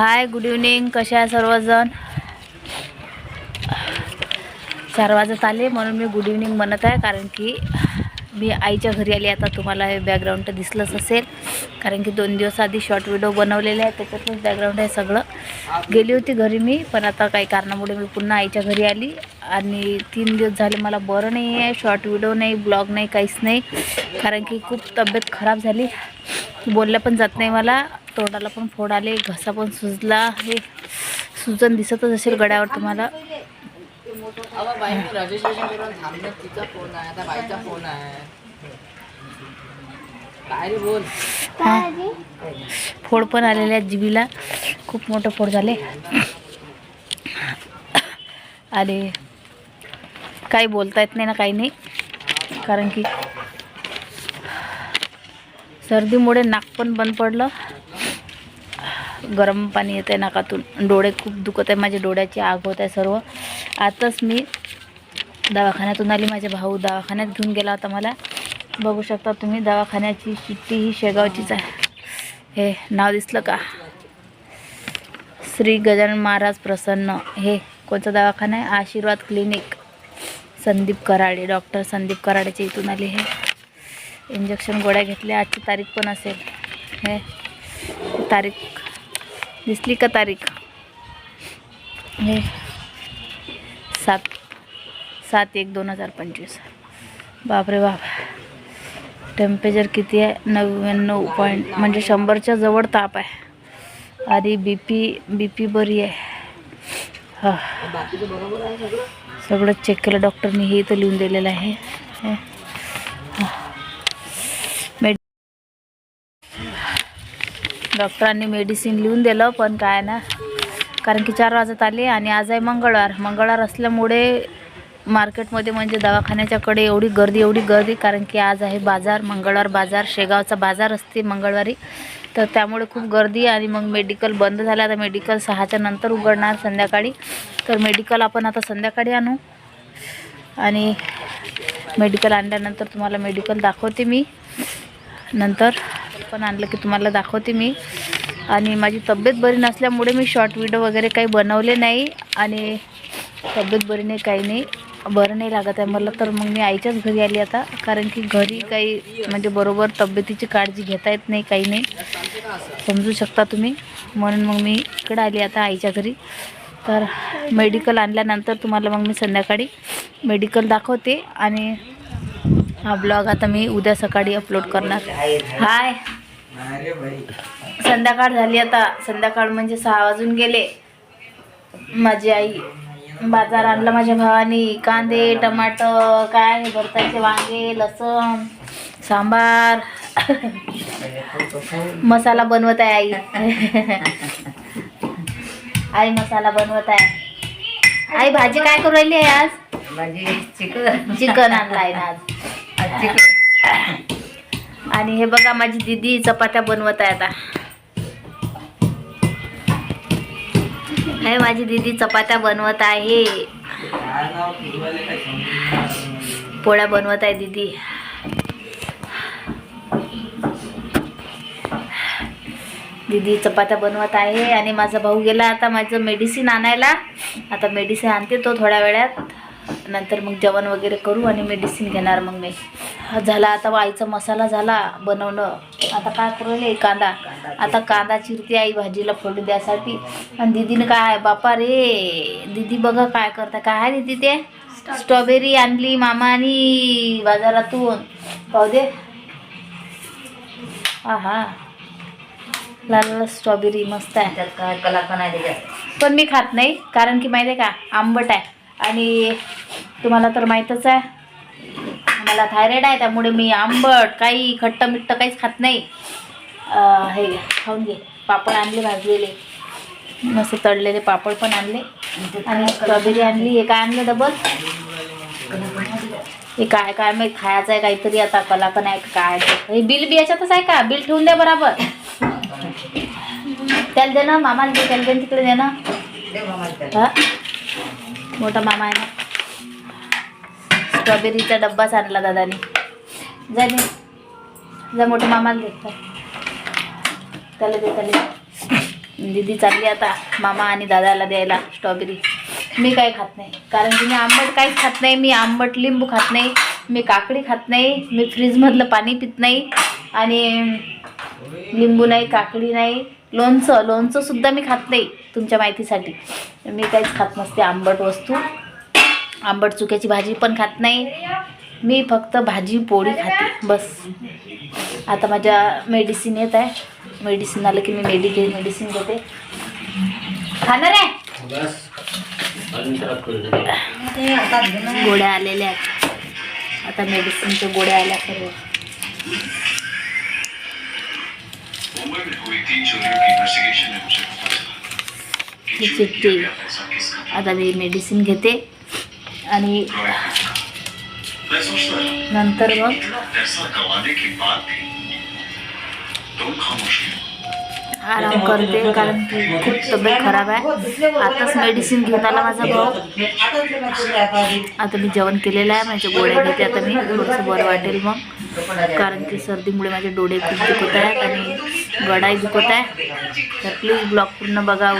Hi good evening कशा आहे सर्वजण? चार वाजत आले म्हणून मी गुड इव्हनिंग म्हणत आहे कारण की मी आईच्या घरी आली. आता तुम्हाला हे बॅकग्राऊंड तर दिसलंच असेल कारण की दोन दिवस आधी शॉर्ट व्हिडिओ बनवलेले आहे त्याच्यातच बॅकग्राऊंड आहे सगळं. गेली होती घरी मी पण आता काही कारणामुळे मी पुन्हा आईच्या घरी आली. आणि तीन दिवस झाले मला बरं नाही आहे शॉर्ट व्हिडिओ नाही ब्लॉग नाही काहीच नाही. कारण की खूप तब्येत खराब झाली. बोलल्या पण जात नाही मला. तोंडाला पण फोड आले घसा पण सुजला हे सुजन दिसतच असेल गड्यावर तुम्हाला. फोड पण आलेले आहेत जिबीला खूप मोठं फोड झाले. आणि काही बोलता येत नाही ना काही नाही. कारण की सर्दीमुळे नाक पण बंद पडलं. गरम पाणी येत आहे नाकातून. डोळे खूप दुखत आहे माझ्या डोळ्याची आग होत आहे सर्व. आताच मी दवाखान्यातून आली माझे भाऊ दवाखान्यात घेऊन गेला होता मला. बघू शकता तुम्ही दवाखान्याची शिट्टी ही शेगावचीच आहे. हे नाव दिसलं का? श्री गजानन महाराज प्रसन्न. हे कोणचा दवाखाना आहे? आशीर्वाद क्लिनिक. संदीप कराडे. डॉक्टर संदीप कराडेच्या इथून आले हे. इंजेक्शन गोळ्या घेतल्या. आजची तारीख पण असेल. हे तारीख दिसली का तारीख? हे. सात सात एक दोन हजार पंचवीस. बापरे बाप. टेम्परेचर किती आहे? नव्याण्णव पॉईंट म्हणजे शंभरच्या जवळ ताप आहे. आधी बी पी बी पी बरी आहे. हा. सगळं चेक केलं डॉक्टरनी हे इथं लिहून दिलेलं आहे. डॉक्टरांनी मेडिसिन लिहून दिलं पण काय ना. कारण की चार वाजत आले आणि आज आहे मंगळवार. मंगळवार असल्यामुळे मार्केटमध्ये म्हणजे दवाखान्याच्याकडे एवढी गर्दी एवढी गर्दी कारण की आज आहे बाजार मंगळवार बाजार शेगावचा बाजार असते मंगळवारी. तर त्यामुळे खूप गर्दी आणि मग मेडिकल बंद झालं. आता मेडिकल सहाच्या नंतर उघडणार संध्याकाळी. तर मेडिकल आपण आता संध्याकाळी आणू. आणि मेडिकल आणल्यानंतर तुम्हाला मेडिकल दाखवते मी नंतर. पण आणलं की तुम्हाला दाखवते मी. आणि माझी तब्येत बरी नसल्यामुळे मी शॉर्ट व्हिडिओ वगैरे काही बनवले नाही आणि तब्येत बरी नाही काही नाही. बरं नाही लागत आहे. मला तर मग मी आईच्याच घरी आली आता. कारण की घरी काही म्हणजे बरोबर तब्येतीची काळजी घेता येत नाही काही नाही. समजू शकता तुम्ही. म्हणून मग मी इकडं आली आता आईच्या घरी. तर मेडिकल आणल्यानंतर तुम्हाला मग मी संध्याकाळी मेडिकल दाखवते. आणि हा ब्लॉग आता मी उद्या सकाळी अपलोड करणार. हाय. संध्याकाळ झाली आता. संध्याकाळ म्हणजे सहा वाजून गेले. माझी आई बाजार आणला माझ्या भावानी. कांदे टमाटर काय भरताचे वांगे लसण सांबार. मसाला बनवत आहे आई. आई मसाला बनवत आहे. आई भाजी काय करू राहिली आहे आज? चिकन. चिकन आणलं आहे ना आज. आणि हे बघा माझी दीदी चपात्या बनवत आहे आता. हे माझी दीदी चपात्या बनवत आहे. पोळ्या बनवत आहे दीदी. दीदी चपात्या बनवत आहे आणि माझा भाऊ गेला आता माझं मेडिसिन आणायला. आता मेडिसिन आणते तो थोड्या वेळात. नंतर मग जेवण वगैरे करू आणि मेडिसिन घेणार मग मी. हा झाला आता आईचा मसाला झाला बनवणं. आता काय करू राहिले? कांदा. आता कांदा चिरते आई भाजीला फोडणी द्यासाठी आणि दीदीनं काय बापा रे दीदी बघा काय करता काय आहे दीदी ते? स्ट्रॉबेरी आणली मामानी बाजारातून. पाहू दे. हा लाल लाल स्ट्रॉबेरी मस्त आहे. पण मी खात नाही. कारण की माहिती आहे का? आंबट आहे. आणि तुम्हाला तर माहीतच आहे. मला थायरॉइड आहे त्यामुळे मी आंबट काही खट्ट मिट्ट काहीच खात नाही. हे खाऊन घे. पापड आणले भाजलेले. मस्त तळलेले पापड पण आणले. आणि स्ट्रॉबेरी आणली हे काय आणलं डबल हे काय काय माहीत खायचं आहे काहीतरी आता कला पण आहे काय. हे बिल बी याच्यातच आहे का? बिल ठेवून द्या बराबर. त्याला दे ना मामाला दे त्याला दे तिकडे दे ना. हा? मोठा मामा आहे ना. स्ट्रॉबेरीचा डब्बाच आणला दादाने. जा जा मोठ्या मामाला देतात त्याला देताले दीदी चालली आता. मामा आणि दादाला द्यायला स्ट्रॉबेरी. मी काही खात नाही. कारण की मी आंबट काहीच खात नाही. मी आंबट लिंबू खात नाही. मी काकडी खात नाही. मी फ्रीजमधलं पाणी पित नाही. आणि लिंबू नाही काकडी नाही लोणचं. लोणचंसुद्धा मी खात नाही तुमच्या माहितीसाठी. मी काहीच खात नसते आंबट वस्तू. आंबट चुक्याची भाजी पण खात नाही. मी फक्त भाजी पोळी खाते बस. आता माझ्या मेडिसिन येत आहे. मेडिसिन आलं की मी मेडिके मेडिसिन घेते खाणार आहे. गोळ्या आलेल्या आहेत. आता मेडिसिनच्या गोळ्या आल्या सर्व। आता मी मेडिसिन घेते. आणि नंतर मग? आराम करते कारण की खूप तब्येत खराब आहे. आताच मेडिसिन घेऊन आला माझा भाऊ. आता मी जेवण केलेलं आहे माझ्या गोळ्या घेते आता मी. थोडंसं बरं वाटेल मग. कारण की सर्दीमुळे माझे डोळे खूप दुखत आहेत आणि गडाही दुखत आहे. तर प्लीज ब्लॉग पूर्ण बघा.